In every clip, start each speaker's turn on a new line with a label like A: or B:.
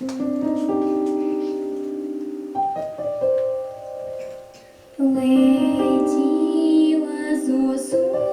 A: Летіла зосу.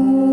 A: Senhor.